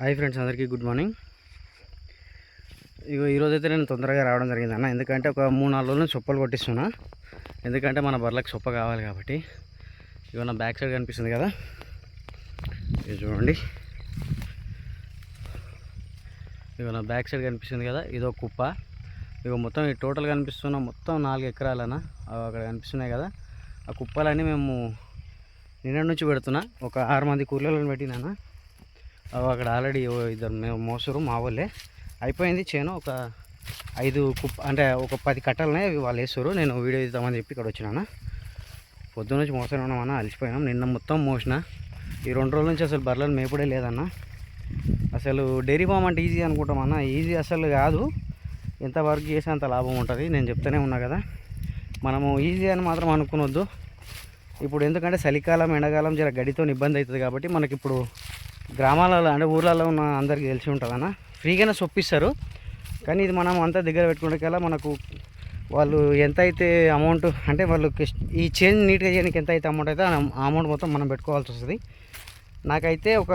Hi friends అందరికీ good morning. ఇగో ఈరోజు అయితే నేను తొందరగా రావడం జరిగింది అన్న. ఎందుకంటే ఒక మూడు నాలుగు రోజులు చొప్పలు కొట్టిస్తున్నా. ఎందుకంటే మన బర్రెలకు చొప్ప కావాలి కాబట్టి. ఇక నా బ్యాక్ సైడ్ కనిపిస్తుంది కదా. ఇది చూడండి. ఇక నా బ్యాక్ సైడ్ కనిపిస్తుంది కదా ఇదో కుప్ప. ఇక మొత్తం ఈ టోటల్ కనిపిస్తున్న మొత్తం నాలుగు ఎకరాలన అక్కడ కనిపిస్తున్నాయి కదా. ఆ కుప్పలన్నీ మేము నిన్న నుంచి పెడుతున్నా. ఒక ఆరు మంది కూలీలను పెట్టినానా అక్కడ ఆల్రెడీ ఇద్దరు మేము మోసరు మా వాళ్ళే అయిపోయింది చేను ఒక ఐదు కుప్ప అంటే ఒక పది కట్టలనే వాళ్ళు వేస్తారు నేను వీడియో ఇద్దామని చెప్పి ఇక్కడ వచ్చినాను. పొద్దున్న నుంచి మోసనే ఉన్నామన్న అలసిపోయినాం. నిన్న మొత్తం మోసిన. ఈ రెండు రోజుల నుంచి అసలు బర్రెలు మేపుడే లేదన్న. అసలు డైరీ ఫామ్ అంటే ఈజీ అనుకుంటామన్న ఈజీ అసలు కాదు. ఎంత వర్క్ చేస్తే అంత లాభం ఉంటుంది. నేను చెప్తూనే ఉన్నా కదా. మనము ఈజీ అని మాత్రం అనుకునొద్దు. ఇప్పుడు ఎందుకంటే చలికాలం ఎండాకాలం జర గడితో ఇబ్బంది అవుతుంది కాబట్టి మనకి ఇప్పుడు గ్రామాలలో అంటే ఊర్లలో ఉన్న అందరికీ తెలిసి ఉంటుందన్న ఫ్రీగానే సొప్పిస్తారు కానీ ఇది మనం అంతా దగ్గర పెట్టుకునే మనకు వాళ్ళు ఎంత అయితే అమౌంట్ అంటే వాళ్ళు ఈ చేంజ్ నీట్గా చేయడానికి ఎంత అయితే అమౌంట్ అయితే ఆ అమౌంట్ మొత్తం మనం పెట్టుకోవాల్సి వస్తుంది. నాకైతే ఒక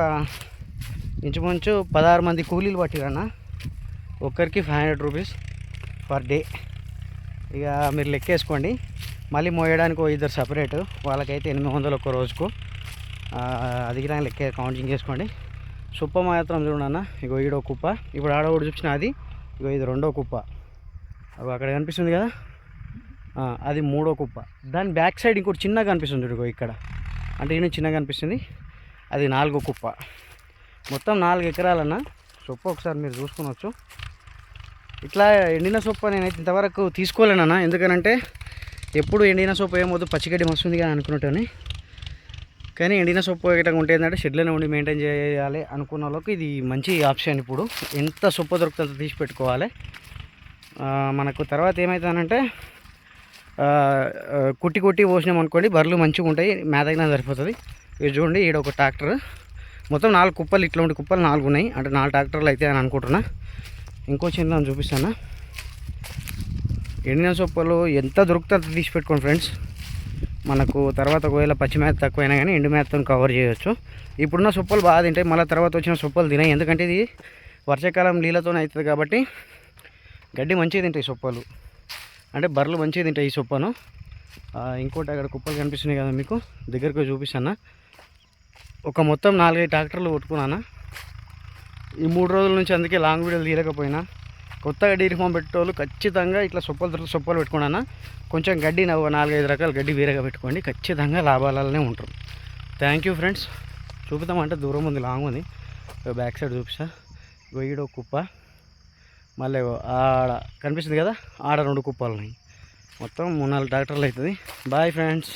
ఇంచుమించు పదహారు మంది కూలీలు పట్టిరన్న ఒక్కరికి five hundred rupees per day. ఇక మీరు లెక్కేసుకోండి. మళ్ళీ మోయడానికి ఓ ఇద్దరు సపరేటు. వాళ్ళకైతే ఎనిమిది వందలు ఒక్క రోజుకు. అది కూడా లెక్క కౌంటింగ్ చేసుకోండి. సుప్ప మాత్రం చూడన్న ఇగో ఈడో కుప్ప. ఇప్పుడు ఆడ ఒకటి చూపించిన అది. ఇగో ఇది రెండో కుప్ప. అగో అక్కడ కనిపిస్తుంది కదా? అది మూడో కుప్ప. దాని బ్యాక్ సైడ్ ఇంకోటి చిన్నగా కనిపిస్తుంది ఇగో ఇక్కడ. అంటే ఈయన చిన్నగా కనిపిస్తుంది. అది నాలుగో కుప్ప. మొత్తం నాలుగు ఎకరాలన్న. సొప్ప ఒకసారి మీరు చూసుకోవచ్చు ఇట్లా ఎండిన సొప్ప నేనైతే ఇంతవరకు తీసుకోలేనన్నా. ఎందుకనంటే ఎప్పుడు ఎండిన సొప్ప ఏమవుతుంది పచ్చిగడ్డి మస్తుంది కానీ అనుకున్నట్టుని కానీ ఎండిన సొప్పు గిట్ట ఉంటే ఏంటంటే షెడ్లోనే ఉండి మెయింటైన్ చేయాలి అనుకున్న వాళ్ళకి ఇది మంచి ఆప్షన్ ఇప్పుడు. ఎంత సొప్పు దొరుకుతుందో అంత తీసి పెట్టుకోవాలి. మనకు తర్వాత ఏమవుతానంటే కుట్టి కుట్టి పోసినాం అనుకోండి బర్రెలు మంచిగా ఉంటాయి మేతగిన సరిపోతుంది. ఇది చూడండి ఈడ ఒక ట్రాక్టర్. మొత్తం నాలుగు కుప్పలు ఇట్లాంటి కుప్పలు నాలుగు ఉన్నాయి. అంటే నాలుగు ట్రాక్టర్లు అయితే అని అనుకుంటున్నా. ఇంకో చిన్న చూపిస్తాను? ఎండిన సొప్పలు ఎంత దొరుకుతుందో తీసి పెట్టుకోండి ఫ్రెండ్స్. మనకు తర్వాత ఒకవేళ పచ్చి మేత తక్కువైనా కానీ ఎండు మేతతో కవర్ చేయొచ్చు. ఇప్పుడున్న సొప్పలు బాగా తింటాయి మళ్ళీ తర్వాత వచ్చిన సొప్పలు తినాయి. ఎందుకంటే ఇది వర్షాకాలం నీళ్ళతోనే అవుతుంది కాబట్టి గడ్డి మంచిగా తింటాయి సొప్పలు. అంటే బర్రెలు మంచిగా తింటాయి ఈ సొప్పను. ఇంకోటి అక్కడ కుప్పలు కనిపిస్తున్నాయి కదా మీకు. దగ్గరకు చూపిస్తాను. ఒక మొత్తం నాలుగైదు ట్రాక్టర్లు కొట్టుకున్నాను. ఈ మూడు రోజుల నుంచి అందుకే లాంగ్ వీడియోలు తీయలేకపోయినా. కొత్తగా డైరీ ఫామ్ పెట్టేవాళ్ళు ఖచ్చితంగా ఇట్లా సొప్పలు దొరికి సొప్పలు పెట్టుకున్నా కొంచెం గడ్డి నవ్వు నాలుగైదు రకాల గడ్డి వేరేగా పెట్టుకోండి. ఖచ్చితంగా లాభాలనే ఉంటారు. థ్యాంక్ యూ ఫ్రెండ్స్ చూపుతామంటే దూరం ఉంది లాంగ్ ఉంది. బ్యాక్ సైడ్ చూపిస్తా. ఇగో కుప్ప. మళ్ళీ ఆడ కనిపిస్తుంది కదా ఆడ రెండు కుప్పలు ఉన్నాయి. మొత్తం మూడు నాలుగు ట్రాక్టర్లు అవుతుంది. Bye friends